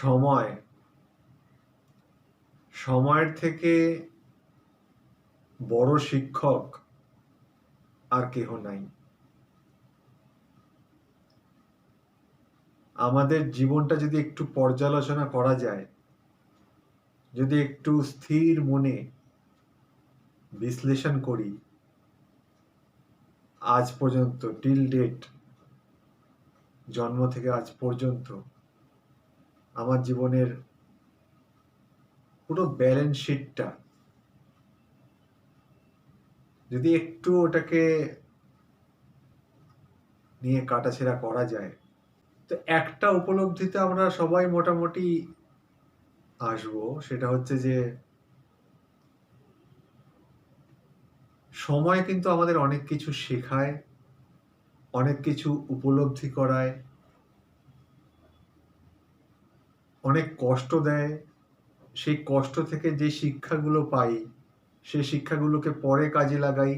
সময়। সময়ের থেকে বড় শিক্ষক আর কেহ নাই। আমাদের জীবনটা যদি একটু পর্যালোচনা করা যায়, যদি একটু স্থির মনে বিশ্লেষণ করি, আজ পর্যন্ত টিল ডেট জন্ম থেকে আজ পর্যন্ত আমার জীবনের পুরো ব্যালেন্স শিটটা যদি একটু ওটাকে নিয়ে কাটাছেড়া করা যায়, তো একটা উপলব্ধিতে আমরা সবাই মোটামুটি আসব, সেটা হচ্ছে যে সময় কিন্তু আমাদের অনেক কিছু শেখায়, অনেক কিছু উপলব্ধি করায় অনেক কষ্ট দেয়, সেই কষ্ট থেকে যে শিক্ষাগুলো পাই, সেই শিক্ষাগুলোকে পরে কাজে লাগাই,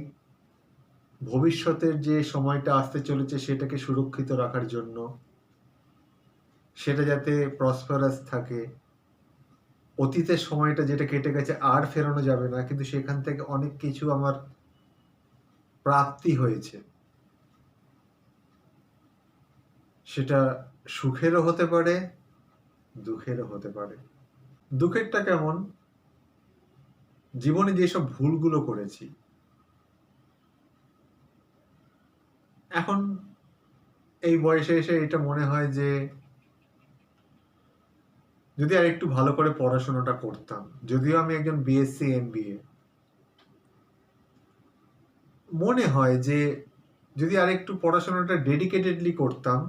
ভবিষ্যতের যে সময়টা আসতে চলেছে সেটাকে সুরক্ষিত রাখার জন্য, সেটা যাতে প্রসপারাস থাকে। অতীতের সময়টা যেটা কেটে গেছে আর ফেরানো যাবে না, কিন্তু সেখান থেকে অনেক কিছু আমার প্রাপ্তি হয়েছে। সেটা সুখেরও হতে পারে দুঃখেরও হতে পারে। দুঃখেরটা কেমন? জীবনে যেসব ভুলগুলো করেছি, এখন এই বয়সে এসে এটা মনে হয় যে যদি আর একটু ভালো করে পড়াশোনাটা করতাম, যদিও আমি একজন বিএসসি এমবিএ মনে হয় যে যদি আর একটু পড়াশোনাটা ডেডিকেটেডলি করতাম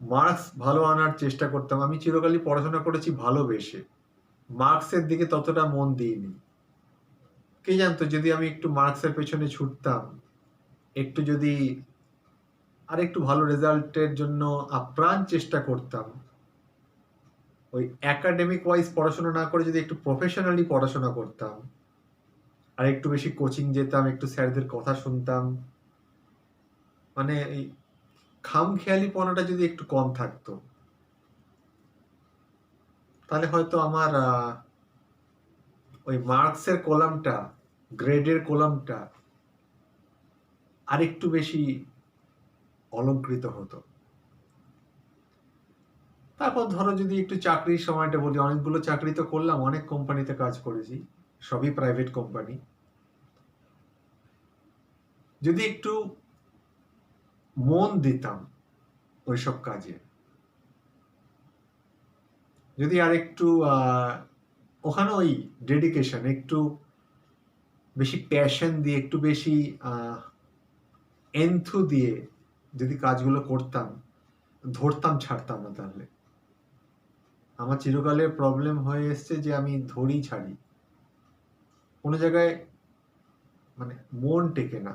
মার্কস ভালো আনার চেষ্টা করতাম। আমি চিরকালই পড়াশোনা করেছি ভালোবেসে। মার্কসের দিকে ততটা মন দিইনি। কে জানতো, যদি আমি একটু মার্কসের পেছনে ছুটতাম, একটু যদি আর একটু ভালো রেজাল্টের জন্য আপ্রাণ চেষ্টা করতাম, ওই একাডেমিক ওয়াইজ পড়াশোনা না করে যদি একটু প্রফেশনালি পড়াশোনা করতাম আর একটু বেশি কোচিং যেতাম, একটু স্যারদের কথা শুনতাম মানে খাম পনাটা যদি একটু কম থাকতো, তাহলে হয়তো আমার ওই মার্কসের কলামটা, গ্রেডের কলামটা আরেকটু বেশি অলঙ্কৃত হতো। তারপর ধরো যদি একটু চাকরির সময়টা বলি, অনেকগুলো চাকরি তো করলাম, অনেক কোম্পানিতে কাজ করেছি, সবই প্রাইভেট কোম্পানি যদি একটু মন দিতাম ওইসব কাজে। যদি আর একটু ওখানে ওই ডেডিকেশন একটু বেশি প্যাশন দিয়ে, একটু বেশি এনথু দিয়ে যদি কাজগুলো করতাম, ধরতাম, ছাড়তাম না তাহলে। আমার চিরকালের প্রবলেম হয়ে এসছে যে আমি ধরি ছাড়ি। কোনো জায়গায় মানে মন টেকে না।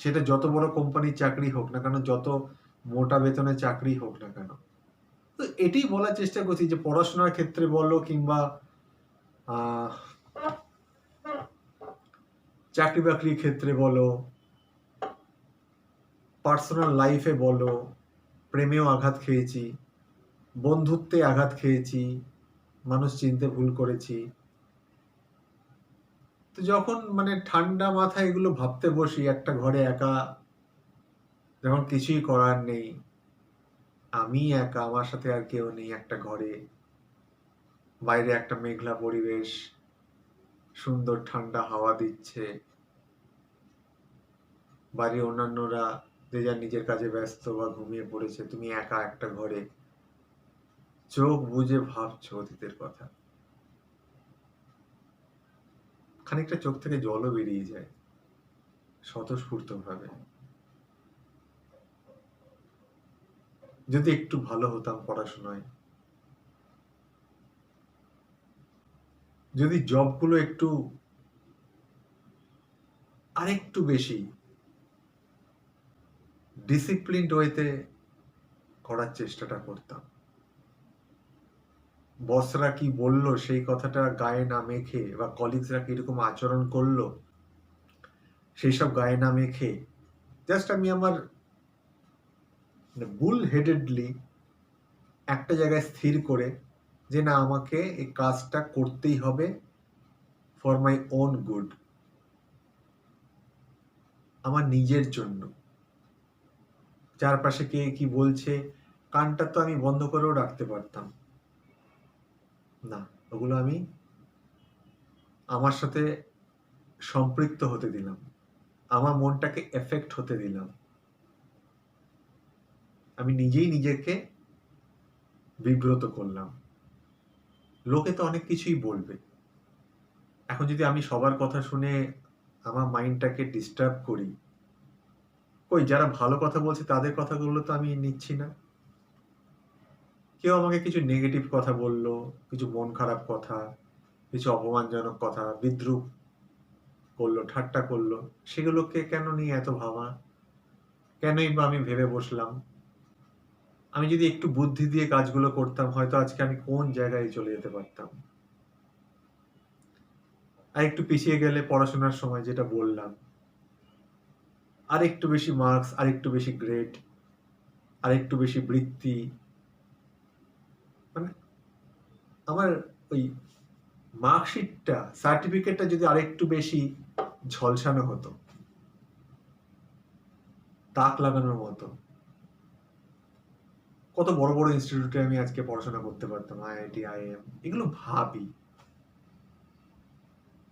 সেটা যত বড় কোম্পানির চাকরি হোক না কেন, যত মোটা বেতনের চাকরি হোক না কেন। তো এটাই বলার চেষ্টা করছি যে পড়াশোনার ক্ষেত্রে বলো কিংবা চাকরি বাকরির ক্ষেত্রে বলো পার্সোনাল লাইফে বলো, প্রেমেও আঘাত খেয়েছি, বন্ধুত্বে আঘাত খেয়েছি, মানুষ চিনতে ভুল করেছি তো যখন মানে ঠান্ডা মাথায় এগুলো ভাবতে বসি, একটা ঘরে একা যখন কিছুই করার নেই। আমি একা, আমার সাথে আর কেউ নেই একটা ঘরে। বাইরে একটা মেঘলা পরিবেশ, সুন্দর ঠান্ডা হাওয়া দিচ্ছে। বাড়ির অন্যান্যরা যে যার নিজের কাজে ব্যস্ত বা ঘুমিয়ে পড়েছে, তুমি একা একটা ঘরে। চোখ বুঝে ভাবছ অতীতের কথা। খানিকটা চোখ থেকে জলও বেরিয়ে যায় স্বতঃস্ফূর্ত ভাবে যদি একটু ভালো হতাম পড়াশোনায়। যদি জবগুলো একটু আরেকটু বেশি ডিসিপ্লিন ওয়েতে করার চেষ্টাটা করতাম। বসরা কি বলল, সেই কথাটা গায়ে না মেখে? বা কলিগসরা কীরকম আচরণ করল? সেই সব গায়ে না মেখে। জাস্ট আমি আমার মানে বুল হেডেডলি একটা জায়গায় স্থির করে যে, না, আমাকে এই কাজটা করতেই হবে ফর মাই ওন গুড আমার নিজের জন্য। চারপাশে কে কি বলছে, কানটা তো আমি বন্ধ করেও রাখতে পারতাম। না, ওগুলো আমি আমার সাথে সম্পৃক্ত হতে দিলাম। আমার মনটাকে এফেক্ট হতে দিলাম। আমি নিজেই নিজেকে বিব্রত করলাম। লোকে তো অনেক কিছুই বলবে। এখন যদি আমি সবার কথা শুনে আমার মাইন্ডটাকে ডিস্টার্ব করি, কই যারা ভালো কথা বলছে তাদের কথাগুলো তো আমি নিচ্ছি না। কেউ আমাকে কিছু নেগেটিভ কথা বলল, কিছু মন খারাপ কথা, কিছু অপমানজনক কথা, বিদ্রুপ করল, ঠাট্টা করল, সেগুলোকে কেন নিয়ে এত ভাবা? কেনই বা আমি ভেবে বসলাম? আমি যদি একটু বুদ্ধি দিয়ে কাজগুলো করতাম, হয়তো আজকে আমি কোন জায়গায় চলে যেতে পারতাম? আর একটু পিছিয়ে গেলে পড়াশোনার সময় যেটা বললাম আর একটু বেশি মার্কস আর একটু বেশি গ্রেড আর একটু বেশি বৃত্তি মানে আমার ওই মার্কশিটটা, সার্টিফিকেটটা যদি আরেকটু বেশি ঝলসানো হতো, তাক লাগানোর মতো, কত বড় বড় ইনস্টিটিউটে আমি আজকে পড়াশোনা করতে পারতাম আইআইটি আইএম এগুলো ভাবি।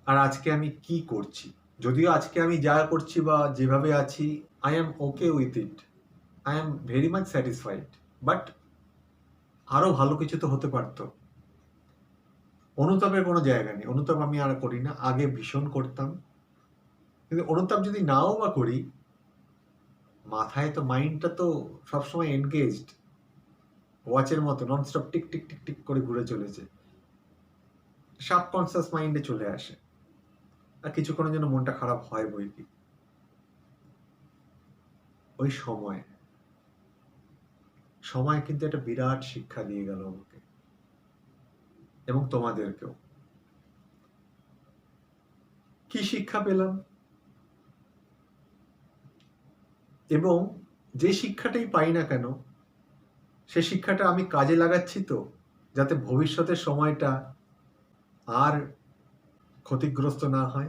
আর আজকে আমি কি করছি? যদিও আজকে আমি যা করছি বা যেভাবে আছি I am okay with it I am very much satisfied but আরও ভালো কিছু তো হতে পারতো। অনুতাপের কোনো জায়গা নেই। অনুতাপ আমি আর করি না। আগে ভীষণ করতাম। কিন্তু অনুতাপ যদি নাও বা করি, মাথায় তো মাইন্ডটা তো সবসময় এনগেজড ওয়াচের মতো nonstop tick tick tick tick করে ঘুরে চলেছে। সাবকনসিয়াস মাইন্ডে চলে আসে। আর কিছুক্ষণের জন্য মনটা খারাপ হয় বই কি ওই সময়। সময় কিন্তু একটা বিরাট শিক্ষা দিয়ে গেল আমাকে। এবং তোমাদেরকেও। কি শিক্ষা পেলাম? এবং যে শিক্ষাটাই পাই না কেন, সে শিক্ষাটা আমি কাজে লাগাচ্ছি তো, যাতে ভবিষ্যতের সময়টা আর ক্ষতিগ্রস্ত না হয়।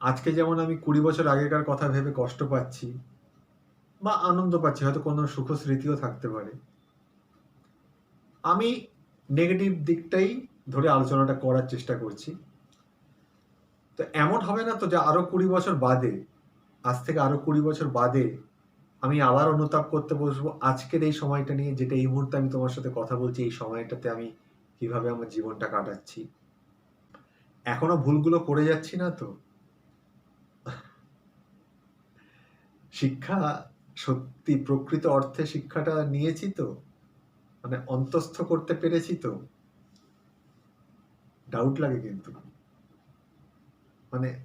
আজকে যেমন আমি কুড়ি বছর আগেকার কথা ভেবে কষ্ট পাচ্ছি বা আনন্দ পাচ্ছি, হয়তো কোনো সুখ স্মৃতিও থাকতে পারে। আমি নেগেটিভ দিকটাই ধরে আলোচনাটা করার চেষ্টা করছি। তো এমন হবে না তো যে আরও কুড়ি বছর বাদে, আজ থেকে আরও কুড়ি বছর বাদে আমি আবার অনুতাপ করতে বসবো। আজকের এই সময়টা নিয়ে যেটা এই মুহূর্তে আমি তোমার সাথে কথা বলছি, এই সময়টাতে আমি কীভাবে আমার জীবনটা কাটাচ্ছি। এখনও ভুলগুলো করে যাচ্ছি না তো? শিক্ষা সত্যি প্রকৃত অর্থে শিক্ষাটা নিয়েছি তো? মানে অন্তস্থ করতে পেরেছি তো? ডাউট লাগে কিন্তু। মানে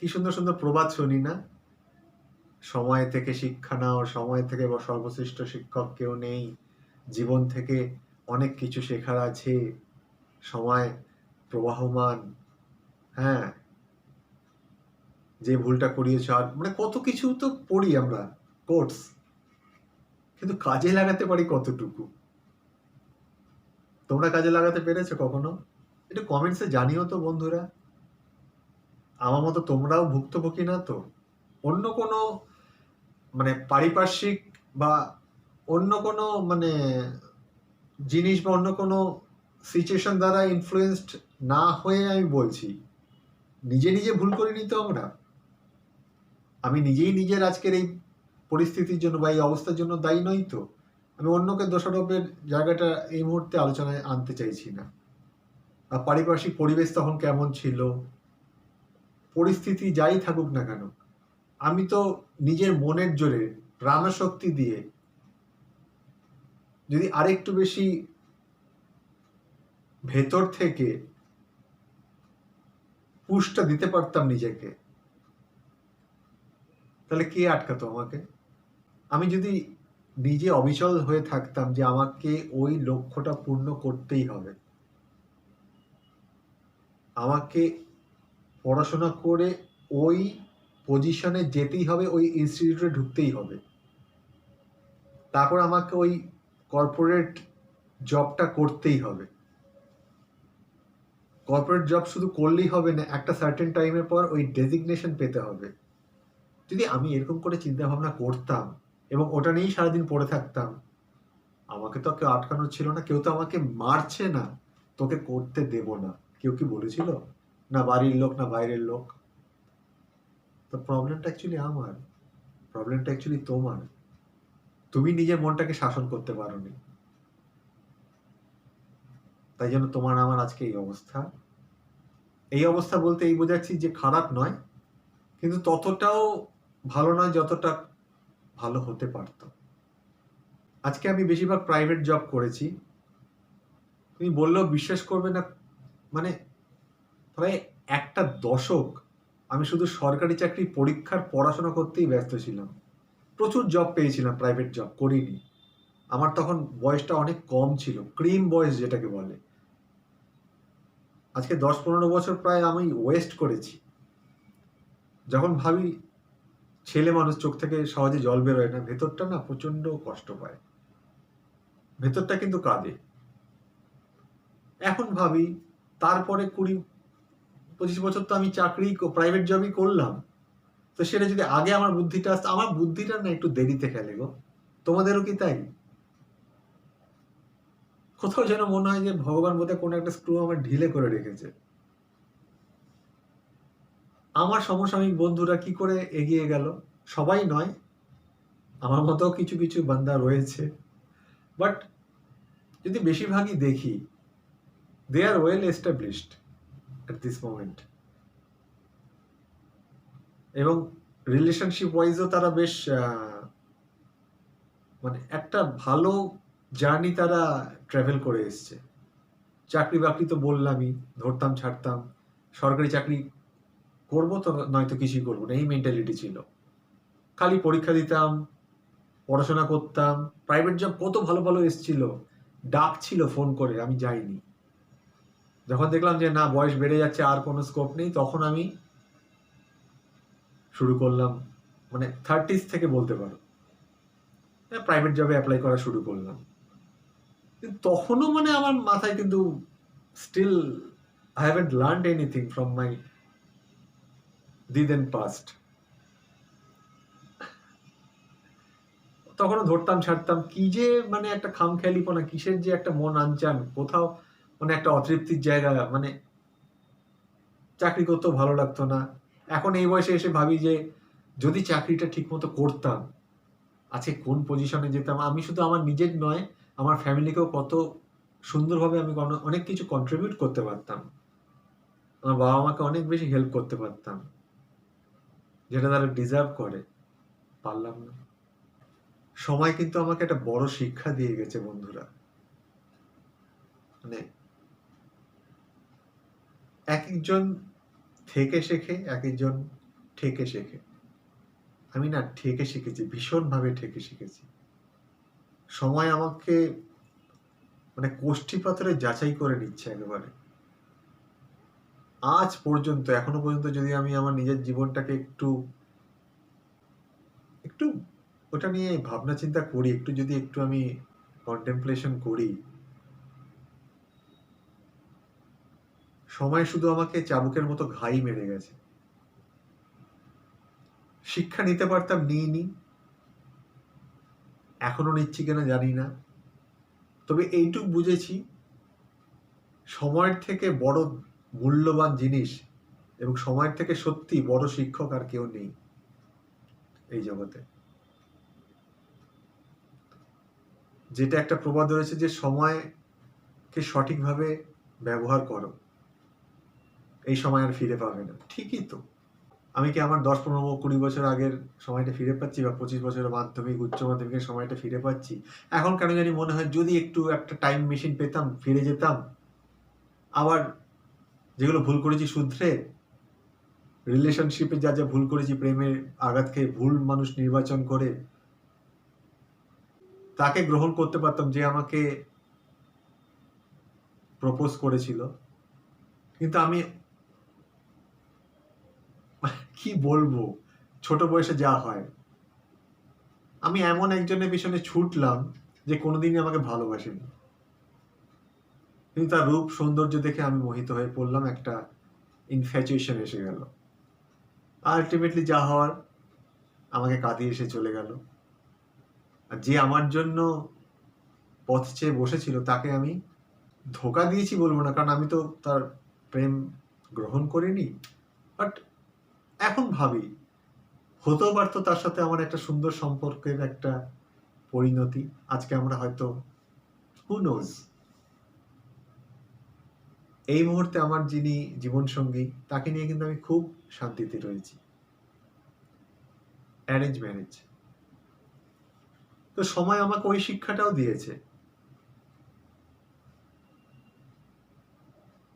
কি সুন্দর সুন্দর প্রবাদ শুনি না? সময় থেকে শিক্ষা নাও, সময় থেকে সর্বশ্রেষ্ঠ শিক্ষক কেউ নেই। জীবন থেকে অনেক কিছু শেখার আছে। সময় প্রবাহমান। হ্যাঁ যে ভুলটা করিয়েছ আর মানে কত কিছু তো পড়ি আমরা কোর্স কিন্তু কাজে লাগাতে পারি কতটুকু? তোমরা কাজে লাগাতে পেরেছ কখনো? একটু কমেন্টসে জানিও তো বন্ধুরা। আমার মতো তোমরাও ভুক্তভোগী না তো? অন্য কোনো মানে পারিপার্শ্বিক বা অন্য কোনো মানে জিনিস বা অন্য কোনো সিচুয়েশন দ্বারা ইনফ্লুয়েসড না হয়ে আমি বলছি। নিজে নিজে ভুল করিনি তো আমরা? আমি নিজেই নিজের আজকের এই পরিস্থিতির জন্য বা এই অবস্থার জন্য দায়ী নই তো। আমি অন্যকে দোষারোপের জায়গাটা এই মুহূর্তে আলোচনায় আনতে চাইছি না। আর পারিপার্শ্বিক পরিবেশ তখন কেমন ছিল? পরিস্থিতি যাই থাকুক না কেন, আমি তো নিজের মনের জোরে, প্রাণশক্তি দিয়ে যদি আরেকটু বেশি ভেতর থেকে পুষটা দিতে পারতাম নিজেকে তাহলে কে আটকাতো আমাকে? আমি যদি নিজে অবিচল হয়ে থাকতাম যে আমাকে ওই লক্ষ্যটা পূর্ণ করতেই হবে। আমাকে পড়াশোনা করে ওই পজিশনে যেতেই হবে, ওই ইনস্টিটিউটে ঢুকতেই হবে। তারপর আমাকে ওই কর্পোরেট জবটা করতেই হবে। কর্পোরেট জব শুধু করলেই হবে না, একটা সার্টেন টাইমের পর ওই ডেজিগনেশন পেতে হবে। যদি আমি এরকম করে চিন্তা ভাবনা করতাম এবং ওটা নিয়েই সারাদিন পড়ে থাকতাম, আমাকে তো কেউ আটকানো ছিল না, কেউ তো আমাকে মারছে না। তোকে করতে দেব না। কেউ কি বলেছিল? না বাড়ির লোক, না বাইরের লোক। তো প্রবলেমটা অ্যাকচুয়ালি আমার। প্রবলেমটা অ্যাকচুয়ালি তোমার। তুমি নিজের মনটাকে শাসন করতে পারো নি তাই জন্য তোমার আমার আজকে এই অবস্থা। এই অবস্থা বলতে এই বোঝাচ্ছি যে খারাপ নয়, কিন্তু ততটাও ভালো নয় যতটা ভালো হতে পারত। আজকে আমি বেশিরভাগ প্রাইভেট জব করেছি। তুমি বললেও বিশ্বাস করবে না মানে প্রায় একটা দশক আমি শুধু সরকারি চাকরি পরীক্ষার পড়াশোনা করতেই ব্যস্ত ছিলাম। প্রচুর জব পেয়েছিলাম প্রাইভেট জব করিনি। আমার তখন বয়সটা অনেক কম ছিল ক্রিম বয়স যেটাকে বলে। আজকে দশ পনেরো বছর প্রায় আমি ওয়েস্ট করেছি। যখন ভাবি ছেলে মানুষ চোখ থেকে সহজে জল বেরোয় না, ভেতরটা না প্রচণ্ড কষ্ট পায়। ভেতরটা কিন্তু কাঁদে। এখন ভাবি, তারপরে কুড়ি, পঁচিশ বছর তো আমি চাকরি প্রাইভেট জবই করলাম। তো সেটা যদি আগে আমার বুদ্ধিটা আসতো, আমার বুদ্ধিটা না একটু দেরিতে খেলে গো। তোমাদেরও কি তাই? কোথাও যেন মনে হয় যে ভগবান বোধহয় কোনো একটা স্ক্রু আমার ঢিলে করে রেখেছে। আমার সমসাময়িক বন্ধুরা কি করে এগিয়ে গেল? সবাই নয়, আমার মতো কিছু কিছু বান্দা রয়েছে। বাট যদি বেশিরভাগই দেখি they are well established at this moment এবং রিলেশনশিপ ওয়াইজও তারা বেশ মানে একটা ভালো জার্নি তারা ট্রাভেল করে এসছে। চাকরি বাকরি তো বললামই, ধরতাম, ছাড়তাম। সরকারি চাকরি করব তো নয়তো কিছুই করব না, এই মেন্টালিটি ছিল। খালি পরীক্ষা দিতাম, পড়াশোনা করতাম প্রাইভেট জব কত ভালো ভালো এসছিল, ডাক ছিল ফোন করে, আমি যাইনি। যখন দেখলাম যে না, বয়স বেড়ে যাচ্ছে, আর কোনো স্কোপ নেই, তখন আমি শুরু করলাম মানে থার্টিস থেকে বলতে পারো। প্রাইভেট জবে অ্যাপ্লাই করা শুরু করলাম। তখনও মানে আমার মাথায় কিন্তু still I haven't learn anything from my the then past তখনও ধরতাম, ছাড়তাম, কি যে মানে একটা খামখেয়ালিপনা, কিসের যে একটা মন আনচান, কোথাও মানে একটা অতৃপ্তির জায়গা মানে চাকরি করতেও ভালো লাগতো না। এখন এই বয়সে এসে ভাবি যে যদি চাকরিটা ঠিকমতো করতাম, আজকে কোন পজিশনে যেতাম? আমি শুধু আমার নিজের নয়, আমার ফ্যামিলিকেও কত সুন্দরভাবে আমি অনেক কিছু কন্ট্রিবিউট করতে পারতাম। আমার বাবা মাকে অনেক বেশি হেল্প করতে পারতাম। যেটা তারা ডিজার্ভ করে, পারলাম না। সময় কিন্তু আমাকে একটা বড় শিক্ষা দিয়ে গেছে, বন্ধুরা। মানে এক একজন থেকে শেখে, এক একজন ঠেকে শেখে। আমি না, ঠেকে শিখেছি, ভীষণভাবে ঠেকে শিখেছি। সময় আমাকে মানে কোষ্ঠী পাথরে যাচাই করে নিচ্ছে একেবারে। আজ পর্যন্ত, এখনও পর্যন্ত যদি আমি আমার নিজের জীবনটাকে একটু একটু ওটা নিয়ে ভাবনা চিন্তা করি, একটু যদি একটু আমি কন্টেম্পলেশন করি, সময় শুধু আমাকে চাবুকের মতো ঘাই মেরে গেছে। শিক্ষা নিতে পারতাম, নিইনি। এখনও নিচ্ছি কিনা জানি না। তবে এইটুক বুঝেছি, সময়ের থেকে বড় মূল্যবান জিনিস এবং সময়ের থেকে সত্যি বড় শিক্ষক আর কেউ নেই এই জগতে। যেটা একটা প্রবাদ রয়েছে যে সময়কে সঠিকভাবে ব্যবহার করো। এই সময় আর ফিরে পাবে না। ঠিকই তো। আমি কি আমার দশ, পনেরো কুড়ি বছর আগের সময়টা ফিরে পাচ্ছি বা পঁচিশ বছরের মাধ্যমিক, উচ্চ মাধ্যমিকের সময়টা ফিরে পাচ্ছি? এখন কেন জানি মনে হয় যদি একটু একটা টাইম মেশিন পেতাম, ফিরে যেতাম, আবার যেগুলো ভুল করেছি শুধরে রিলেশনশিপে যা যা ভুল করেছি প্রেমের আঘাত খেয়ে ভুল মানুষ নির্বাচন করে, তাকে গ্রহণ করতে পারতাম যে আমাকে প্রপোজ করেছিল। কিন্তু আমি, কি বলব? ছোট বয়সে যা হয়। আমি এমন একজনের পিছনে ছুটলাম যে কোনোদিনই আমাকে ভালোবাসেনি। কিন্তু তার রূপ, সৌন্দর্য দেখে আমি মোহিত হয়ে পড়লাম, একটা ইনফ্যাচুয়েশন এসে গেল। আলটিমেটলি যা হওয়ার, আমাকে কাঁদিয়ে এসে চলে গেল। আর যে আমার জন্য পথ চেয়ে বসেছিল, তাকে আমি ধোকা দিয়েছি বলব না, কারণ আমি তো তার প্রেম গ্রহণ করিনি। বাট এখন ভাবি, হতেও পারতো তার সাথে আমার একটা সুন্দর সম্পর্কের একটা পরিণতি। আজকে আমরা হয়তো হু নোজ এই মুহূর্তে আমার যিনি জীবনসঙ্গী, তাকে নিয়ে কিন্তু আমি খুব শান্তিতে রয়েছি। অ্যারেঞ্জ ম্যারেজ তো সময় আমাকে ওই শিক্ষাটাও দিয়েছে।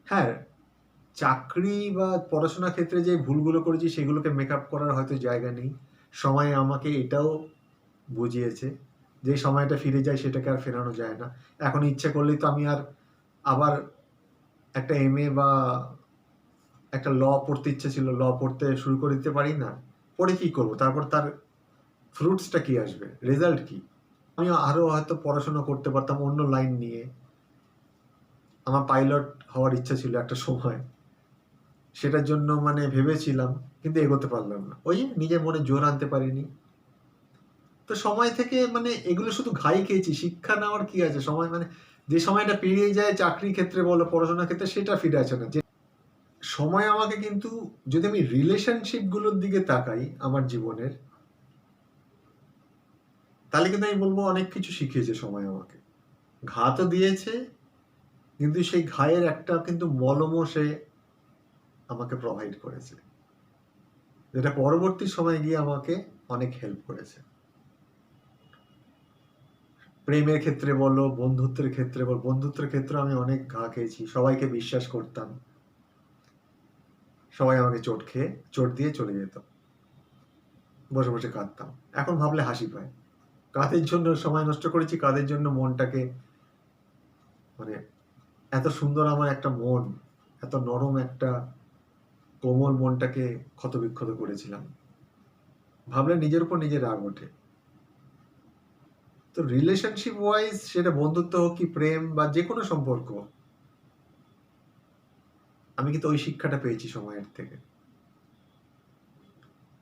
হ্যাঁ চাকরি বা পড়াশোনার ক্ষেত্রে যে ভুলগুলো করেছি, সেগুলোকে মেক আপ করার হয়তো জায়গা নেই। সময় আমাকে এটাও বুঝিয়েছে যে, সময়টা ফিরে যায়, সেটাকে আর ফেরানো যায় না। এখন ইচ্ছে করলেই তো আমি আর আবার একটা এম বা একটা ল পড়তে ইচ্ছে ছিল ল পড়তে শুরু করে দিতে পারি না পড়ে কি করব? তারপর তার ফ্রুটসটা কি আসবে? রেজাল্ট কি? আমি আরও হয়তো পড়াশোনা করতে পারতাম অন্য লাইন নিয়ে। আমার পাইলট হওয়ার ইচ্ছা ছিল একটা সময়। সেটার জন্য মানে ভেবেছিলাম, কিন্তু এগোতে পারলাম না। ওই নিজের মনে জোর আনতে পারিনি। তো সময় থেকে মানে এগুলো শুধু ঘাই খেয়েছি। শিক্ষা নেওয়ার কি আছে? সময় মানে যে সময়টা পেরিয়ে যায় চাকরি ক্ষেত্রে বলো, পড়াশোনার ক্ষেত্রে, সেটা ফিরে আসে না। যে সময় আমাকে কিন্তু, যদি আমি রিলেশনশিপগুলোর দিকে তাকাই আমার জীবনের, তাহলে কিন্তু আমি বলব অনেক কিছু শিখিয়েছে সময় আমাকে। ঘা তো দিয়েছে, কিন্তু সেই ঘায়ের একটা কিন্তু মলমও সে আমাকে প্রোভাইড করেছে। যেটা পরবর্তী সময় গিয়ে আমাকে অনেক হেল্প করেছে। প্রেমের ক্ষেত্রে বলো, বন্ধুত্বের ক্ষেত্রে বলো, বন্ধুত্বের ক্ষেত্রে আমি অনেক ঘা খেয়েছি, সবাইকে বিশ্বাস করতাম। সবাই আমাকে চোট খেয়ে, চোট দিয়ে চলে যেত। বসে বসে কাঁদতাম। এখন ভাবলে হাসি পায়। কাদের জন্য সময় নষ্ট করেছি, কাদের জন্য মনটাকে মানে এত সুন্দর আমার একটা মন, এত নরম একটা কোমল মনটাকে ক্ষতবিক্ষত করেছিলাম। ভাবলে নিজের উপর নিজের রাগ ওঠে। তো রিলেশনশিপ ওয়াইজ সেটা বন্ধুত্ব হোক কি প্রেম বা যে কোনো সম্পর্ক, আমি কিন্তু ওই শিক্ষাটা পেয়েছি সময়ের থেকে।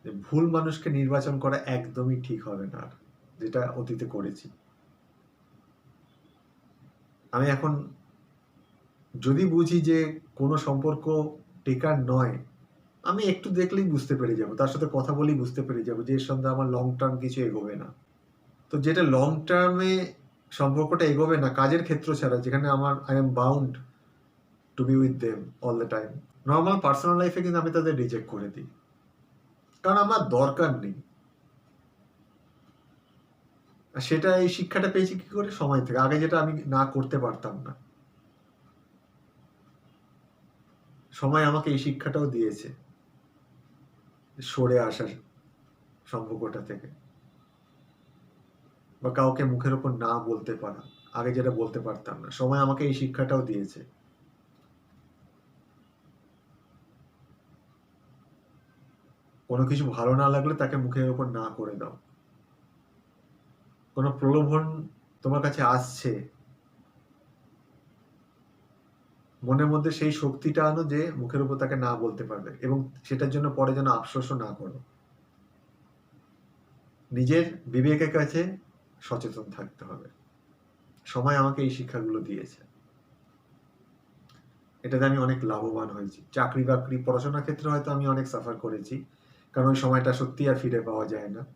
যে ভুল মানুষকে নির্বাচন করা একদমই ঠিক হবে না যেটা অতীতে করেছি। আমি এখন যদি বুঝি যে কোনো সম্পর্ক টেকার নয়, আমি একটু দেখলেই বুঝতে পেরে যাব, তার সাথে কথা বলেই বুঝতে পেরে যাব যে এর সঙ্গে আমার লং টার্ম কিছু এগোবে না। তো যেটা লং টার্মে সম্পর্কটা এগোবে না, কাজের ক্ষেত্র ছাড়া, যেখানে আমার I am bound to be with them all the time normal personal লাইফে কিন্তু আমি তাদের রিজেক্ট করে দিই। কারণ আমার দরকার নেই। আর সেটা এই শিক্ষাটা পেয়েছি কি করে? সময় থেকে। আগে যেটা আমি না করতে পারতাম না। সময় আমাকে এই শিক্ষাটাও দিয়েছে, সরে আসার সম্পর্কটা থেকে। বা কাউকে মুখের ওপর না বলতে পারা, আগে যেটা বলতে পারতাম না। সময় আমাকে এই শিক্ষাটাও দিয়েছে। কোনো কিছু ভালো না লাগলে তাকে মুখের ওপর না করে দাও। কোনো প্রলোভন তোমার কাছে আসছে, মনের মধ্যে সেই শক্তিটা আনো যে মুখের উপর তাকে না বলতে পারবে এবং সেটার জন্য পরে যেন আফসোসও না করো। নিজের বিবেকের কাছে সচেতন থাকতে হবে। সময় আমাকে এই শিক্ষাগুলো দিয়েছে। এটাতে আমি অনেক লাভবান হয়েছি। চাকরি বাকরি পড়াশোনার ক্ষেত্রে হয়তো আমি অনেক সাফার করেছি, কারণ ওই সময়টা সত্যি আর ফিরে পাওয়া যায় না।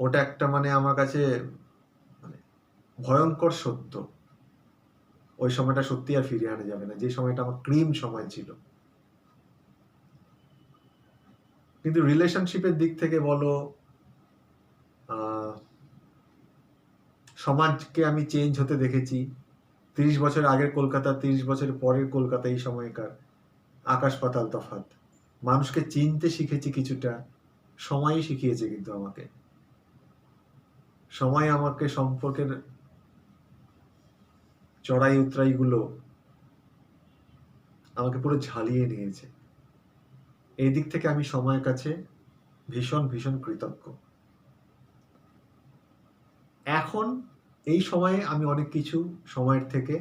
ওটা একটা মানে আমার কাছে মানে ভয়ঙ্কর সত্য। ওই সময়টা সত্যি আর ফিরিয়ে আনা যাবে না। যে সময়টা আমার ক্রিম সময় ছিল। কিন্তু রিলেশনশিপের দিক থেকে বলো সমাজকে আমি চেঞ্জ হতে দেখেছি। তিরিশ বছর আগের কলকাতা, তিরিশ বছর পরের কলকাতা এই সময়কার আকাশ পাতাল তফাত মানুষকে চিনতে শিখেছি কিছুটা, সময়ই শিখিয়েছে কিন্তু আমাকে। সময় আমাকে সম্পর্কের চড়াই উতরাই গুলো আমাকে পুরো ঝালিয়ে নিয়েছে। এই দিক থেকে আমি সময়ের কাছে ভীষণ ভীষণ কৃতজ্ঞ। এখন এই সময়ে আমি অনেক কিছু সময়ের থেকে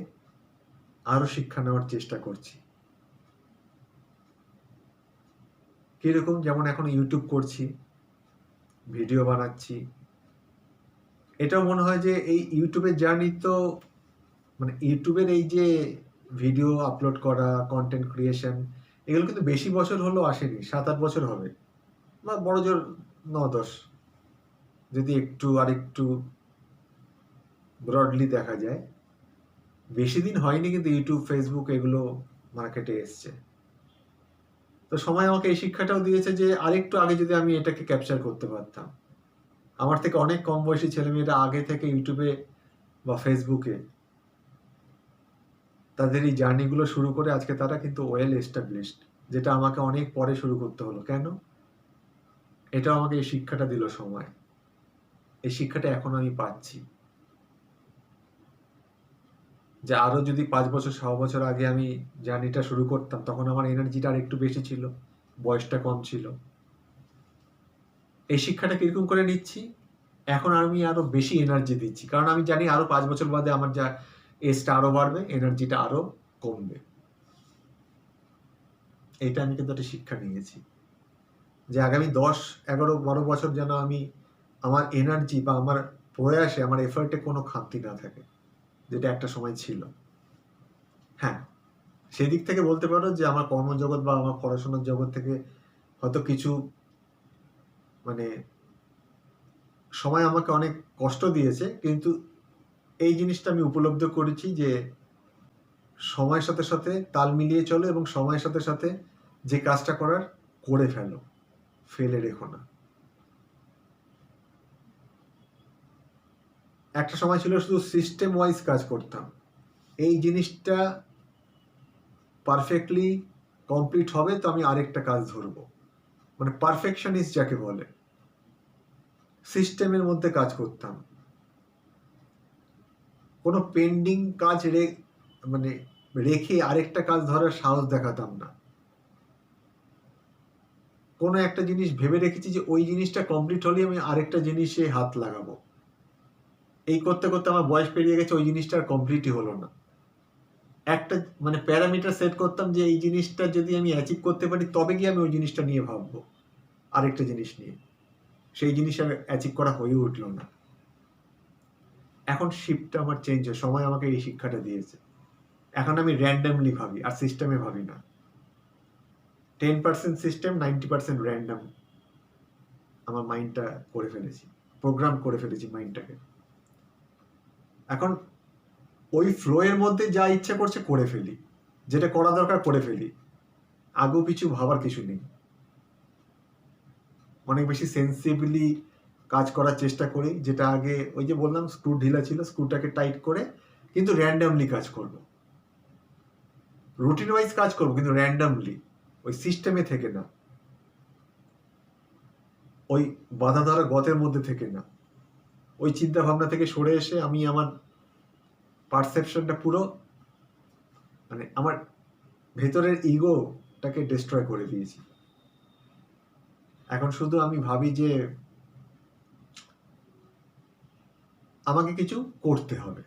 আরও শিক্ষা নেওয়ার চেষ্টা করছি। কীরকম যেমন এখন ইউটিউব করছি ভিডিও বানাচ্ছি। এটাও মনে হয় যে এই ইউটিউবের জার্নি তো মানে ইউটিউবের এই যে ভিডিও আপলোড করা কন্টেন্ট ক্রিয়েশন এগুলো কিন্তু বেশি বছর হলো আসেনি সাত আট বছর হবে। বা বড় জোর ন দশ যদি একটু আর একটু ব্রডলি দেখা যায়। বেশি দিন হয়নি কিন্তু ইউটিউব ফেসবুক এগুলো মার্কেটে এসছে। তো সময় আমাকে এই শিক্ষাটাও দিয়েছে যে আরেকটু আগে যদি আমি এটাকে ক্যাপচার করতে পারতাম। আমার থেকে অনেক কম বয়সী ছেলেমেয়েরা আগে থেকে ইউটিউবে বা ফেসবুকে তাদের এই জার্নিগুলো শুরু করে আজকে তারা কিন্তু ওয়েল এস্টাবলিশড যেটা আমাকে অনেক পরে শুরু করতে হলো। কেন? এটাও আমাকে এই শিক্ষাটা দিল সময়। এই শিক্ষাটা এখন আমি পাচ্ছি। যে আরও যদি পাঁচ বছর, ছ বছর আগে আমি জার্নিটা শুরু করতাম, তখন আমার এনার্জিটা আর একটু বেশি ছিল, বয়সটা কম ছিল। এই শিক্ষাটা কীরকম করে নিচ্ছি? এখন আমি আরও বেশি এনার্জি দিচ্ছি, কারণ আমি জানি আরও পাঁচ বছর বাদে আমার যা এজটা আরও বাড়বে এনার্জিটা আরও কমবে। এইটা আমি কিন্তু একটা শিক্ষা নিয়েছি। যে আগামী দশ, এগারো, বারো বছর যেন আমি আমার এনার্জি বা আমার প্রয়াসে, আমার এফার্টে কোনো খামতি না থাকে। যেটা একটা সময় ছিল। হ্যাঁ সেদিক থেকে বলতে পারো যে আমার কর্মজগৎ বা আমার পড়াশোনার জগৎ থেকে হয়তো কিছু মানে সময় আমাকে অনেক কষ্ট দিয়েছে, কিন্তু এই জিনিসটা আমি উপলব্ধ করেছি যে সময়ের সাথে সাথে তাল মিলিয়ে চলো এবং সময়ের সাথে সাথে যে কাজটা করার, করে ফেলো। ফেলে রেখো না। একটা সময় ছিল শুধু সিস্টেম ওয়াইজ কাজ করতাম। এই জিনিসটা পারফেক্টলি কমপ্লিট হবে তো আমি আরেকটা কাজ ধরবো। মানে পারফেকশনিস্ট যাকে বলে। সিস্টেমের মধ্যে কাজ করতাম। কোনো পেন্ডিং কাজ রে মানে রেখে আরেকটা কাজ ধরার সাহস দেখাতাম না। কোনো একটা জিনিস ভেবে রেখেছি যে ওই জিনিসটা কমপ্লিট হলে আমি আরেকটা জিনিসে হাত লাগাবো। এই করতে করতে আমার বয়স পেরিয়ে গেছে, ওই জিনিসটা আর কমপ্লিটই হলো না। একটা মানে প্যারামিটার সেট করতাম যে এই জিনিসটা যদি আমি অ্যাচিভ করতে পারি, তবে গিয়ে আমি ওই জিনিসটা নিয়ে ভাববো, আরেকটা জিনিস নিয়ে। সেই জিনিস আর অ্যাচিভ করা হয়ে উঠল না। এখন শিফটটা আমার চেঞ্জ হয় সময় আমাকে এই শিক্ষাটা দিয়েছে। এখন আমি র্যান্ডামলি ভাবি, আর সিস্টেমে ভাবি না। Ten percent system ninety percent random আমার মাইন্ডটা করে ফেলেছি প্রোগ্রাম করে ফেলেছি মাইন্ডটাকে এখন ওই ফ্লো এর মধ্যে যা ইচ্ছা করছে করে ফেলি। যেটা করা দরকার করে ফেলি। আগু পিছু ভাবার কিছু নেই। অনেক বেশি সেন্সিবলি কাজ করার চেষ্টা করি। যেটা আগে ওই যে বললাম স্ক্রু ঢিলা ছিল স্ক্রুটাকে টাইট করে কিন্তু র্যান্ডামলি কাজ করব। রুটিন ওয়াইজ কাজ করব, কিন্তু র্যান্ডামলি ওই সিস্টেমে থেকে না। ওই বাধা ধরা গতের মধ্যে থেকে না। ওই চিন্তা ভাবনা থেকে সরে এসে আমি আমার পারসেপশনটা পুরো মানে আমার ভেতরের ইগোটাকে ডিস্ট্রয় করে দিয়েছি। এখন শুধু আমি ভাবি যে আমাকে কিছু করতে হবে।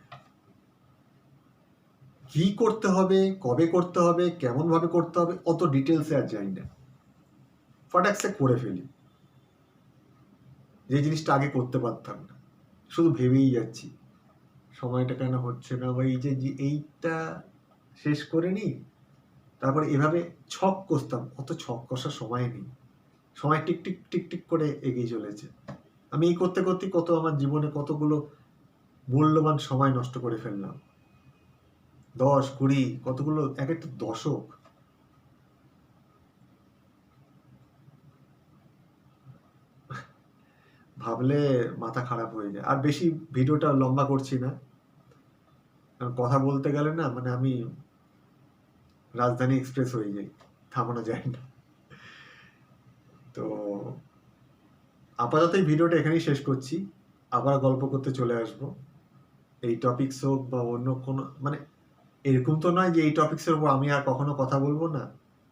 কি করতে হবে, কবে করতে হবে কেমন ভাবে করতে হবে, অত ডিটেলসে আর যাই না। ফটাক্সে করে ফেলি। যে জিনিসটা আগে করতে পারতাম না। শুধু ভেবেই যাচ্ছি। সময়টা কেন হচ্ছে না? বা এই যে এইটা শেষ করে নি তারপরে এভাবে ছক কষতাম, অত ছক কষার সময় নেই। সময় টিক টিক টিক টিক করে এগিয়ে চলেছে। আমি এই করতে করতে কত আমার জীবনে কতগুলো মূল্যবান সময় নষ্ট করে ফেললাম। দশ, কুড়ি, কতগুলো, এক একটা দশক ভাবলে মাথা খারাপ হয়ে যায়। আর বেশি ভিডিওটা লম্বা করছি না। কথা বলতে গেলে না মানে আমি রাজধানী এক্সপ্রেস হয়ে যাই, থামানো যায় না। তো আপাতত এই ভিডিওটা এখানেই শেষ করছি। আবার গল্প করতে চলে আসব। এই টপিকস হোক বা অন্য কোনো মানে এরকম তো নয় যে এই টপিক্সের উপর আমি আর কখনো কথা বলব না।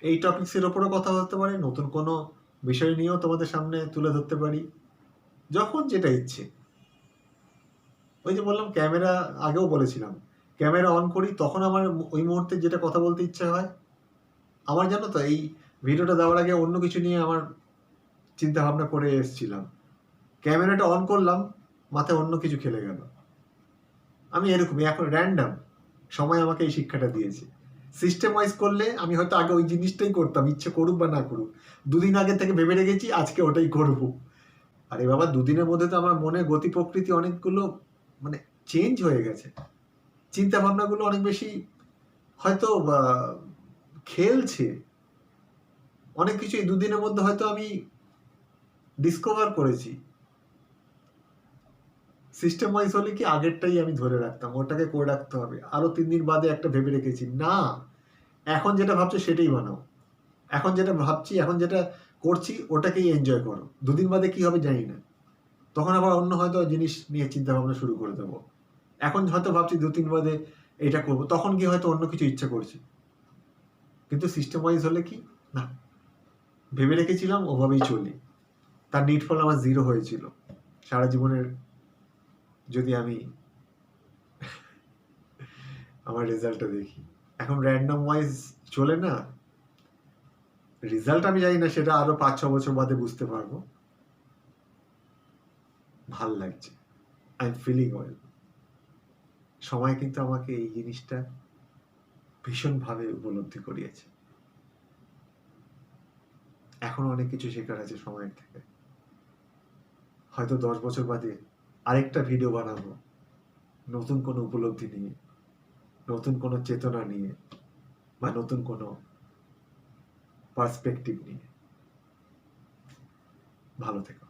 এই টপিক্সের ওপরও কথা হতে পারে, নতুন কোনো বিষয় নিয়েও তোমাদের সামনে তুলে ধরতে পারি। যখন যেটা ইচ্ছে। ওই যে বললাম, ক্যামেরা আগেও বলেছিলাম, ক্যামেরা অন করি, তখন আমার ওই মুহূর্তে যেটা কথা বলতে ইচ্ছে হয়, আমার জানো তো, এই ভিডিওটা দেওয়ার আগে অন্য কিছু নিয়ে আমার চিন্তা ভাবনা করে এসেছিলাম। ক্যামেরাটা অন করলাম, মাথায় অন্য কিছু খেলে গেল। আমি এরকমই, এখন র্যান্ডাম সময় আমাকে এই শিক্ষাটা দিয়েছে। সিস্টেম ওয়াইজ করলে আমি হয়তো আগে ওই জিনিসটাই করতাম, ইচ্ছে করুক বা না করুক। দুদিন আগে থেকে ভেবে রেখেছি, আজকে ওটাই করব। আরে বাবা, দুদিনের মধ্যে তো আমার মনে গতি প্রকৃতি অনেকগুলো মানে চেঞ্জ হয়ে গেছে। চিন্তা ভাবনাগুলো অনেক বেশি হয়তো খেলছে। অনেক কিছু এই দুদিনের মধ্যে হয়তো আমি ডিসকভার করেছি। সিস্টেম ওয়াইজ হলে কি আগেরটাই আমি ধরে রাখতাম, ওটাকে করে রাখতে হবে। আরও তিন দিন বাদে একটা ভেবে রেখেছি, না, এখন যেটা ভাবছ সেটাই বানাও। এখন যেটা ভাবছি, এখন যেটা করছি, ওটাকেই এনজয় করো। দুদিন বাদে কি হবে জানি না। তখন আবার অন্য হয়তো জিনিস নিয়ে চিন্তা ভাবনা শুরু করে দেবো। এখন হয়তো ভাবছি দু তিন বাদে এটা করব। তখন কি হয়তো অন্য কিছু ইচ্ছা করছে। কিন্তু সিস্টেম ওয়াইজ হলে কি? না। ভেবে রেখেছিলাম, ওভাবেই চলি। তার নিট ফল আমার জিরো হয়েছিল। সারা জীবনের যদি আমি আমার রেজাল্টটা দেখি। এখন র্যান্ডম ওয়াইজ চলে না রেজাল্ট আমি জানি না, সেটা আরও পাঁচ, ছ বছর বাদে বুঝতে পারব। ভালো লাগছে। আই এম ফিলিং ওয়েল সময় কিন্তু আমাকে এই জিনিসটা ভীষণভাবে উপলব্ধি করিয়েছে। এখন অনেক কিছু শেখার আছে সময়ের থেকে। হয়তো দশ বছর বাদে আরেকটা ভিডিও বানাবো। নতুন কোনো উপলব্ধি নিয়ে, নতুন কোনো চেতনা নিয়ে, বা নতুন কোনো পার্সপেক্টিভ নিয়ে। ভালো থেকো।